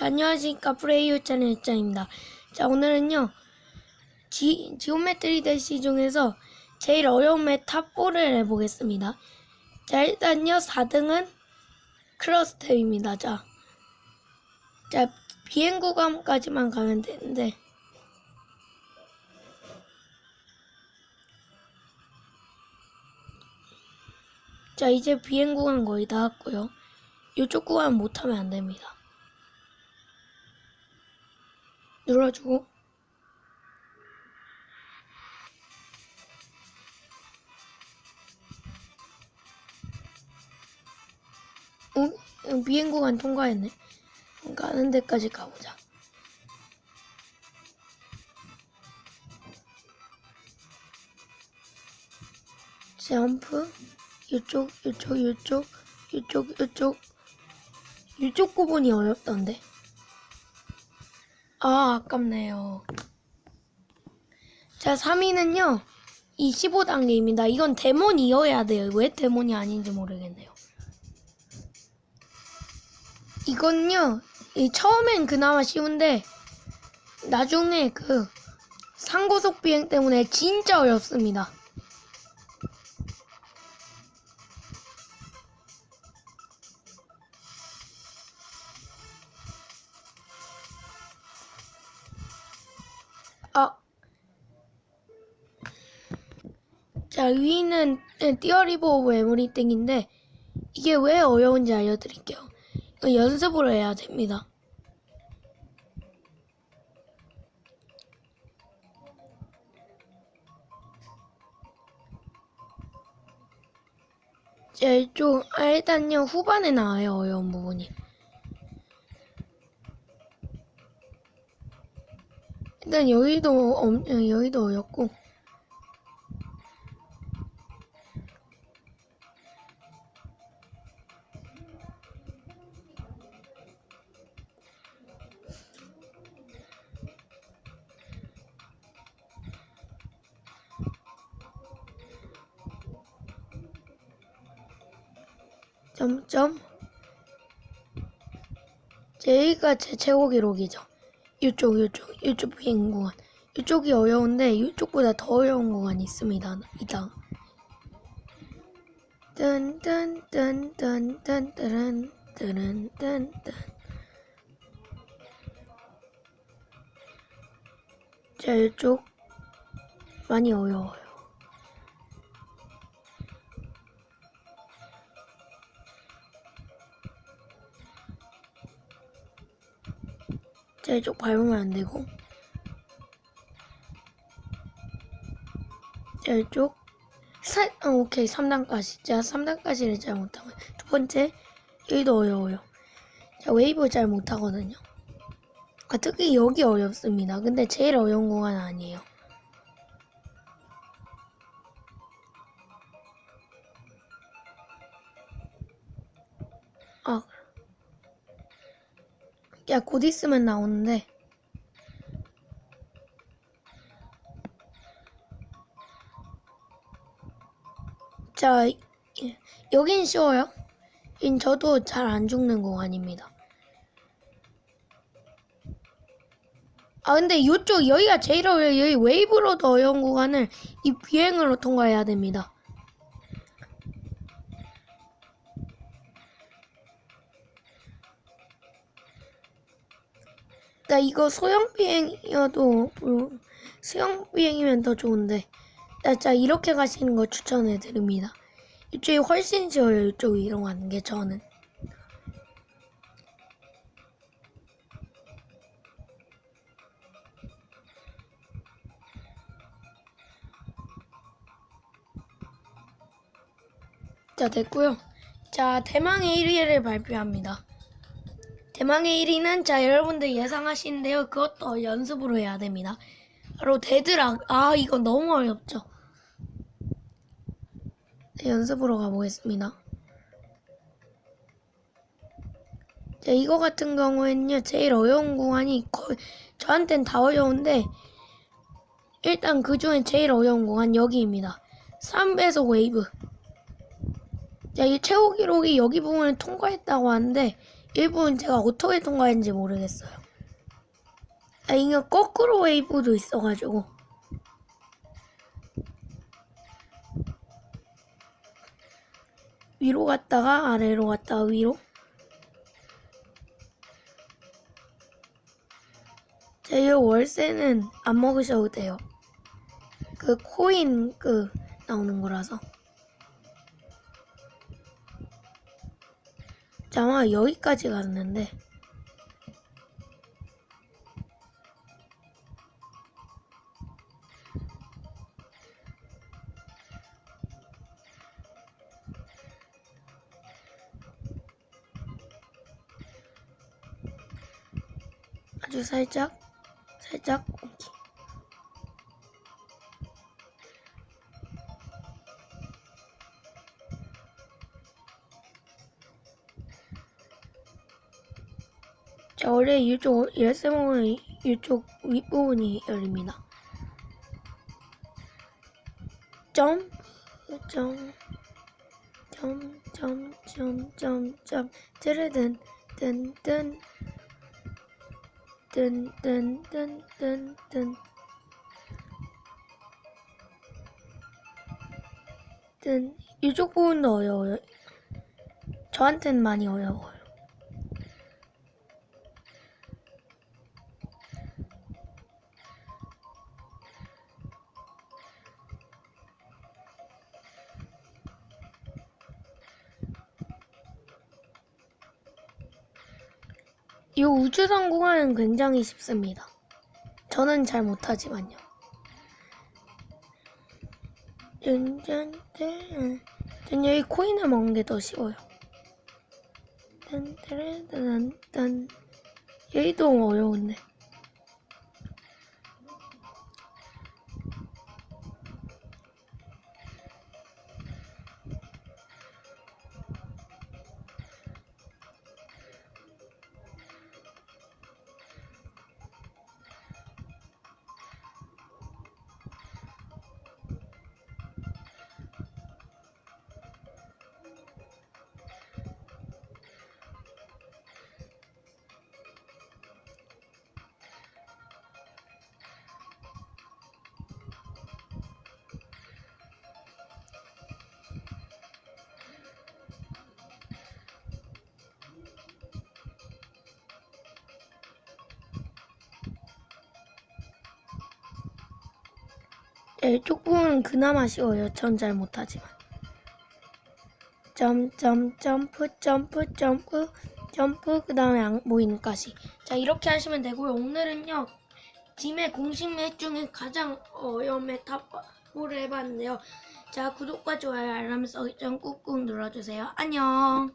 자, 안녕하십니까. 프레이오 채널 입장입니다. 자, 오늘은요, 지, 지오메트리 대시 중에서 제일 어려운 맵 탑4를 해보겠습니다. 자, 일단요, 4등은 클러스텝입니다. 자, 자, 비행 구간까지만 가면 되는데, 자, 이제 비행 구간 거의 다 왔고요. 이쪽 구간 못하면 안 됩니다. 눌러주고 어? 비행 구간 통과했네. 가는 데까지 가보자. 점프 이쪽 이쪽 이쪽 이쪽 이쪽 이쪽 부분이 어렵던데. 아, 아깝네요. 자, 3위는요. 이 15단계입니다. 이건 데몬이어야 돼요. 왜 데몬이 아닌지 모르겠네요. 이건요. 이 처음엔 그나마 쉬운데 나중에 그 상고속 비행 때문에 진짜 어렵습니다. 자, 위는 띠어리버 오브 에브리띵인데 이게 왜 어려운지 알려드릴게요. 이거 연습을 해야 됩니다. 자, 이쪽, 아, 일단요, 후반에 나와요, 어려운 부분이. 일단 여기도 엄, 어, 여기도 어렵고 점점 제이가 제 최고 기록이죠. 이쪽, 이쪽, 이쪽 비행 구간. 이쪽이 어려운데 이쪽보다 더 어려운 구간이 있습니다. 뜬뜬뜬뜬뜬뜬뜬 뜬뜬뜬 자, 이쪽 많이 어려워요. 자, 이쪽 밟으면 안 되고. 자, 이쪽. 사, 어, 오케이. 3단까지. 자, 3단까지를 잘 못하고. 두 번째, 여기도 어려워요. 자, 웨이브 잘 못하거든요. 아, 특히 여기 어렵습니다. 근데 제일 어려운 공간은 아니에요. 야, 곧 있으면 나오는데. 자, 이- 여긴 쉬워요. 인 저도 잘 안 죽는 공간입니다. 아, 근데 이쪽, 여기가 제일 어려워요. 여기 웨이브로 더 어려운 구간을 이 비행으로 통과해야 됩니다. 나 이거 소형 비행이어도 뭐, 수영 비행이면 더 좋은데 나 진짜 이렇게 가시는 거 추천해 드립니다. 이쪽이 훨씬 쉬워요. 이쪽 거 하는 게 저는. 자 됐고요. 자 대망의 1위를 발표합니다. 대망의 1위는 자 여러분들 예상하시는데요. 그것도 연습으로 해야 됩니다. 바로 데드락. 아 이거 너무 어렵죠. 네, 연습으로 가보겠습니다. 자 이거 같은 경우에는요 제일 어려운 구간이 거의 저한텐 다 어려운데 일단 그 중에 제일 어려운 구간 여기입니다. 3배속 웨이브. 자, 이 최고 기록이 여기 부분을 통과했다고 하는데 일부분 제가 어떻게 통과했는지 모르겠어요. 아, 이거 거꾸로 웨이브도 있어가지고. 위로 갔다가 아래로 갔다가 위로. 자, 이 월세는 안 먹으셔도 돼요. 그 코인 그 나오는 거라서. 자, 아마 여기까지 갔는데. 아주 살짝, 살짝 자, 원래 이쪽 열쇠 먹으면 이쪽 윗부분이 열립니다. 점, 점, 점, 점, 점, 점, 점, 뜨르든, 뜬, 뜬, 뜬, 뜬, 뜬, 뜬, 뜬. 뜬, 이쪽 부분도 어려워요. 저한테는 많이 어려워요. 이 우주선 공항은 굉장히 쉽습니다. 저는 잘 못하지만요. 짠짠짠. 전 여기 코인을 먹는 게 더 쉬워요. 딴따란딴딴. 여기도 어려운데. 부분은 그나마 쉬워요. 전 잘 못하지만. 점점 점프 점프 점프 점프 그 다음에 가시. 자 이렇게 하시면 되고요. 오늘은요 짐의 공식 맵 중에 가장 어려운 메타포를 해봤는데요. 자 구독과 좋아요 알람 설정 꾹꾹 눌러주세요. 안녕.